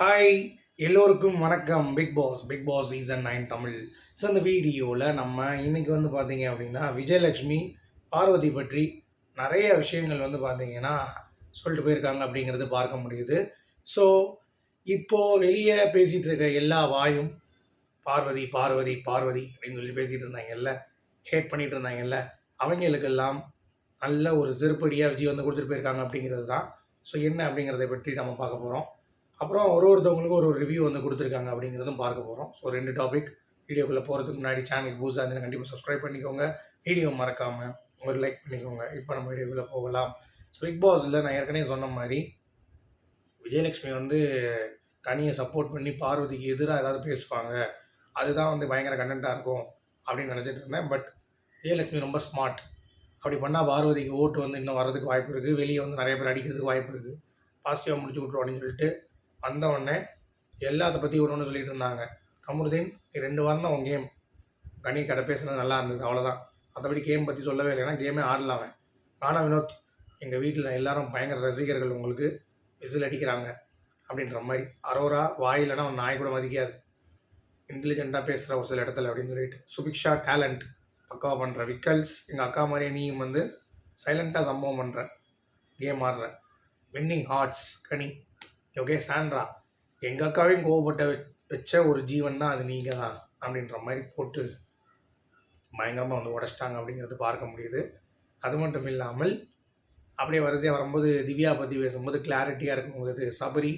Hi எல்லோருக்கும் வணக்கம். Bigg Boss Bigg Boss season nine Tamil. So இந்த வீடியோவில் நம்ம இன்றைக்கி வந்து பார்த்தீங்க அப்படின்னா விஜயலட்சுமி பார்வதி பற்றி நிறைய விஷயங்கள் வந்து பார்த்தீங்கன்னா சொல்லிட்டு போயிருக்காங்க அப்படிங்கிறது பார்க்க முடியுது. ஸோ இப்போது வெளியே பேசிகிட்டு இருக்க எல்லா வாயும் பார்வதி பார்வதி பார்வதி அப்படின்னு சொல்லி பேசிகிட்டு இருந்தாங்கல்ல ஹேட் பண்ணிகிட்டு இருந்தாங்கல்ல அவங்களுக்கெல்லாம் நல்ல ஒரு செருப்படியாக விஜய் வந்து கொடுத்துட்டு போயிருக்காங்க அப்படிங்கிறது தான். ஸோ என்ன அப்படிங்கிறத பற்றி நம்ம பார்க்க போகிறோம் அப்புறம் ஒரு ஒருத்தவங்களுக்கும் ஒரு ஒரு ரிவ்யூ வந்து கொடுத்துருக்காங்க அப்படிங்கிறதும் பார்க்க போகிறோம் ஸோ ரெண்டு டாபிக் வீடியோக்குள்ளே போகிறதுக்கு முன்னாடி சேனல் பூஸ் ஆகுதுன்னு கண்டிப்பாக சப்ஸ்கிரைப் பண்ணிக்கோங்க. வீடியோ மறக்காமல் ஒரு லைக் பண்ணிக்கோங்க. இப்போ நம்ம வீடியோக்குள்ளே போகலாம். ஸோ பிக் பாஸில் நான் ஏற்கனவே சொன்ன மாதிரி விஜயலட்சுமி வந்து தனியை சப்போர்ட் பண்ணி பார்வதிக்கு எதிராக ஏதாவது பேசுவாங்க. அதுதான் வந்து பயங்கர கண்டென்ட்டாக இருக்கும் அப்படின்னு நினச்சிட்டு இருந்தேன். பட் விஜயலட்சுமி ரொம்ப ஸ்மார்ட் அப்படி பண்ணால் பார்வதிக்கு ஓட்டு வந்து இன்னும் வர்றதுக்கு வாய்ப்பு இருக்குது வெளியே வந்து நிறைய பேர் அடிக்கிறதுக்கு வாய்ப்பு இருக்குது பாசிட்டிவாக முடிச்சு விட்ருவோம் அப்படின்னு சொல்லிட்டு வந்த உடனே எல்லாத்த பற்றி ஒன்று ஒன்று சொல்லிட்டு இருந்தாங்க. கமருதீன் ரெண்டு வாரம் தான் உன் கேம் கனி கடை பேசுனது நல்லா இருந்தது அவ்வளோதான் மற்றபடி கேம் பற்றி சொல்லவே இல்லை ஏன்னா கேமே ஆடல அவன். ஆனால் வினோத் எங்கள் வீட்டில் எல்லாரும் பயங்கர ரசிகர்கள் உங்களுக்கு விசில் அடிக்கிறாங்க அப்படின்ற மாதிரி. அரோரா வாயிலனா அவன் நாய் கூட மதிக்காது. இன்டெலிஜென்ட்டாக பேசுகிற ஒரு சில இடத்துல அப்படின்னு சொல்லிட்டு. சுபிக்ஷா டேலண்ட் பக்காவாக பண்ணுற விக்கல்ஸ் எங்கள் அக்கா மாதிரியே நீயும் வந்து சைலண்ட்டாக சம்பவம் பண்ணுற கேம் ஆடுற. Winning hearts Kani okay Sandra எங்கள் அக்காவையும் கோவப்பட்ட வச்ச ஒரு ஜீவன் தான் அது நீங்கள் தான் அப்படின்ற மாதிரி போட்டு பயங்கரமாக வந்து உடச்சிட்டாங்க அப்படிங்கிறது பார்க்க முடியுது. அது மட்டும் இல்லாமல் அப்படியே வரிசையாக வரும்போது திவ்யா பற்றி பேசும்போது கிளாரிட்டியாக இருக்கும்போது சபரி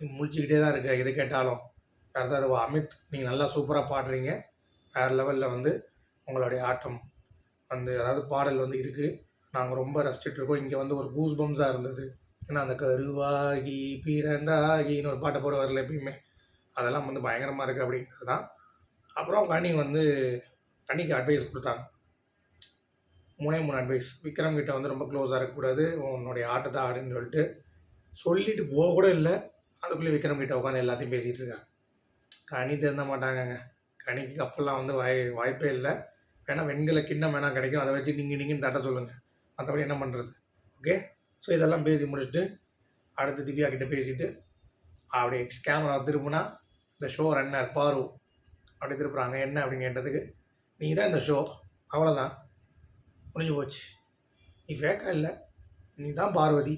முழிச்சிக்கிட்டே தான் இருக்கு எது கேட்டாலும். அதாவது அமித் நீங்கள் நல்லா சூப்பராக பாடுறீங்க. வேறு லெவலில் வந்து உங்களுடைய ஆட்டம் வந்து அதாவது பாடல் வந்து இருக்குது நாங்கள் ரொம்ப ரசிச்சிட்டுருக்கோம் இங்கே வந்து ஒரு கூஸ் பம்ஸாக இருந்தது. ஏன்னா அந்த கருவாகி பிறந்தாகின்னு ஒரு பாட்டை போட வரல எப்பயுமே. அதெல்லாம் வந்து பயங்கரமாக இருக்குது அப்படிங்கிறது தான். அப்புறம் கனி வந்து கனிக்கு அட்வைஸ் கொடுத்தாங்க. மூணே மூணு அட்வைஸ் விக்ரம் கிட்ட வந்து ரொம்ப க்ளோஸாக இருக்கக்கூடாது. உன்னுடைய ஆட்டத்தை ஆடுன்னு சொல்லிட்டு சொல்லிட்டு போக கூட இல்லை. அதுக்குள்ளே விக்ரம் கிட்ட உட்காந்து எல்லாத்தையும் பேசிகிட்டு இருக்காங்க. கனி திருந்த மாட்டாங்கங்க. கனிக்கு கப்பெல்லாம் வந்து வாய் வாய்ப்பே இல்லை. வேணால் வெண்கல கிண்ணம் வேணால் கிடைக்கும். அதை வச்சு நீங்கள் நீங்கள் தட்ட சொல்லுங்கள் மற்றபடி என்ன பண்ணுறது ஓகே ஸோ இதெல்லாம் பேசி முடிச்சுட்டு அடுத்து திவ்யா கிட்ட பேசிட்டு அப்படியே கேமரா திருப்புனா இந்த ஷோ ரன்னர் பாரு அப்படி திருப்புறாங்க. என்ன? அப்படின்னு கேட்டதுக்கு நீ தான் இந்த ஷோ அவ்வளோதான் முடிஞ்சு போச்சு. நீ ஃபேக்கா இல்லை? நீ தான் பார்வதி.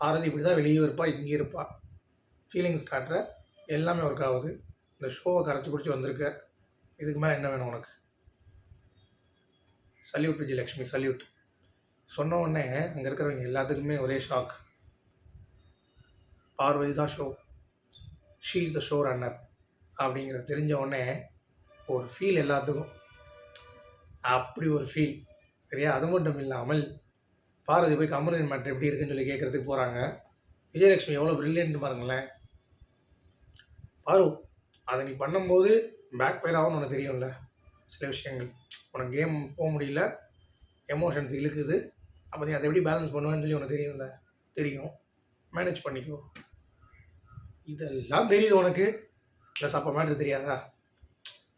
பார்வதி இப்படி தான் வெளியே இருப்பா இங்கே இருப்பா. ஃபீலிங்ஸ் காட்டுற எல்லாமே ஒர்க் ஆகுது. இந்த ஷோவை கரைச்சி குடிச்சு வந்திருக்க இதுக்கு மேலே என்ன வேணும் உனக்கு? சல்யூட் விஜயலக்ஷ்மி சல்யூட் சொன்ன உடனே அங்கே இருக்கிறவங்க எல்லாத்துக்குமே ஒரே ஷாக் பார்வதி தான் show she is the show runner அப்படிங்கிற தெரிஞ்ச உடனே ஒரு ஃபீல் எல்லாத்துக்கும். அப்படி ஒரு ஃபீல் சரியா? அது மட்டும் இல்லாமல் பார்வதி போய் கமரன் மேட்ரு எப்படி இருக்குன்னு சொல்லி கேட்குறதுக்கு போகிறாங்க விஜயலட்சுமி எவ்வளோ ப்ரில்லியன்ட் பாருங்களேன். பாரு அதை நீ பண்ணும்போது பேக் ஃபயர் ஆகும்னு உனக்கு தெரியும்ல. சில விஷயங்கள். உனக்கு கேம் போக முடியல. எமோஷன்ஸ் இழுக்குது. அப்போ நீ அதை எப்படி பேலன்ஸ் பண்ணுவேன்னு சொல்லி உனக்கு தெரியும்ல? தெரியும். மேனேஜ் பண்ணிக்கோ. இதெல்லாம் தெரியுது உனக்கு. ப்ளஸ் அப்போ மேட்ரு தெரியாதா?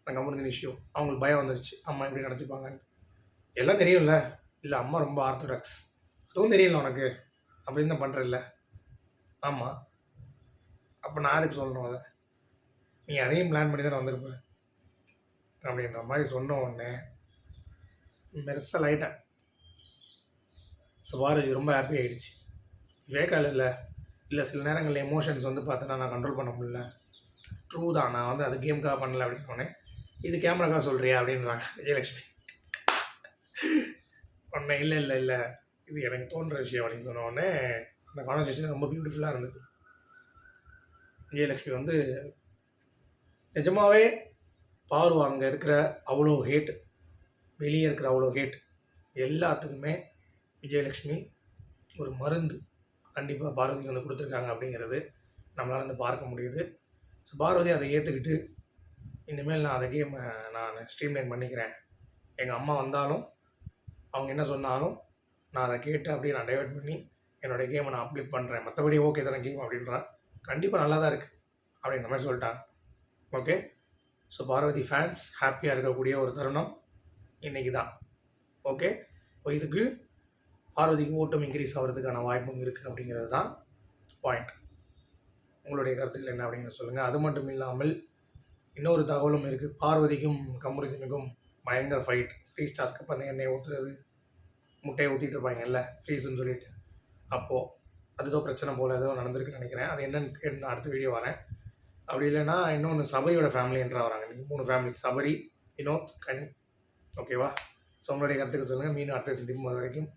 நான் கம்முனு இஷ்யூ அவங்களுக்கு பயம் வந்துருச்சு. அம்மா எப்படி நினச்சிப்பாங்கன்னு எல்லாம் தெரியும்ல. இல்லை அம்மா ரொம்ப ஆர்த்தடாக்ஸ் அதுவும் தெரியல உனக்கு. அப்படின்னு தான் பண்ணுறல ஆமாம் அப்போ நான் அதுக்கு சொல்லணும் அதை? நீ அதையும் பிளான் பண்ணி தானே வந்திருப்ப. அப்படின்ற மாதிரி சொன்ன உடனே மெர்சல் ஆகிட்டேன் ஸோ பாரதி ரொம்ப ஹாப்பி ஆகிடுச்சு வேக்கால் இல்லை. இல்லை சில நேரங்களில் எமோஷன்ஸ் வந்து பார்த்தோன்னா நான் கண்ட்ரோல் பண்ண முடியல. ட்ரூ தான். நான் வந்து அது கேமுக்காக பண்ணல அப்படின்னு சொன்னேன். இது கேமராக்காக சொல்கிறியா அப்படின்றாங்க விஜயலட்சுமி. உடனே இல்லை இல்லை இல்லை. இது எனக்கு தோன்ற விஷயம் அப்படின்னு சொன்ன உடனே அந்த கான்வர்சேஷன் ரொம்ப பியூட்டிஃபுல்லாக இருந்தது. விஜயலட்சுமி வந்து நிஜமாவே பாரு அங்கே இருக்கிற அவ்வளோ ஹேட் வெளியே இருக்கிற அவ்வளோ ஹேட் எல்லாத்துக்குமே விஜயலட்சுமி ஒரு மருந்து கண்டிப்பாக பாரதிக்கு வந்து கொடுத்துருக்காங்க அப்படிங்கிறது நம்மளால் வந்து பார்க்க முடியுது. ஸோ பாரதி அதை ஏற்றுக்கிட்டு இனிமேல் நான் அதை கேம் நான் ஸ்ட்ரீம்லைன் பண்ணிக்கிறேன். எங்கள் அம்மா வந்தாலும் அவங்க என்ன சொன்னாலும் நான் அதை கேட்டு அப்படியே நான் டைவெர்ட் பண்ணி என்னோடய கேமை நான் அப்ளிக் பண்ணுறேன் மற்றபடி ஓகே தானே கேம் அப்படின்றான் கண்டிப்பாக நல்லா தான் இருக்குது அப்படின்ற மாதிரி சொல்லிட்டான் ஓகே ஸோ பார்வதி ஃபேன்ஸ் ஹாப்பியாக இருக்கக்கூடிய ஒரு தருணம் இன்றைக்கி தான் ஓகே இதுக்கு பார்வதிக்கு ஓட்டம் இன்க்ரீஸ் ஆகிறதுக்கான வாய்ப்பும் இருக்குது அப்படிங்கிறது தான் பாயிண்ட் உங்களுடைய கருத்துக்கள் என்ன அப்படின்னு சொல்லுங்கள் அது மட்டும் இல்லாமல் இன்னொரு தகவலும் இருக்குது பார்வதிக்கும் கமருதீனுக்கும் பயங்கர ஃபைட் ஃப்ரீ ஸ்டாஸ்க்கு பண்ணி எண்ணெய் ஊற்றுறது முட்டையை ஊற்றிட்டு இருப்பாங்கல்ல ஃப்ரீஸ்ன்னு சொல்லிட்டு. அப்போது அது ஏதோ பிரச்சனை போல் ஏதோ நடந்திருக்குன்னு நினைக்கிறேன். அது என்னன்னு கேட்டு நான் அடுத்த வீடியோ வரேன். அப்படி இல்லைன்னா இன்னொன்று சபரியோட ஃபேமிலி என்ட்ரா வராங்க. நீங்கள் மூணு ஃபேமிலி சபரி வினோத் கனி. ஓகேவா ஸோ உங்களுடைய கருத்துக்கு சொல்லுங்கள் மீன் அடுத்த சந்திக்கும் வரைக்கும்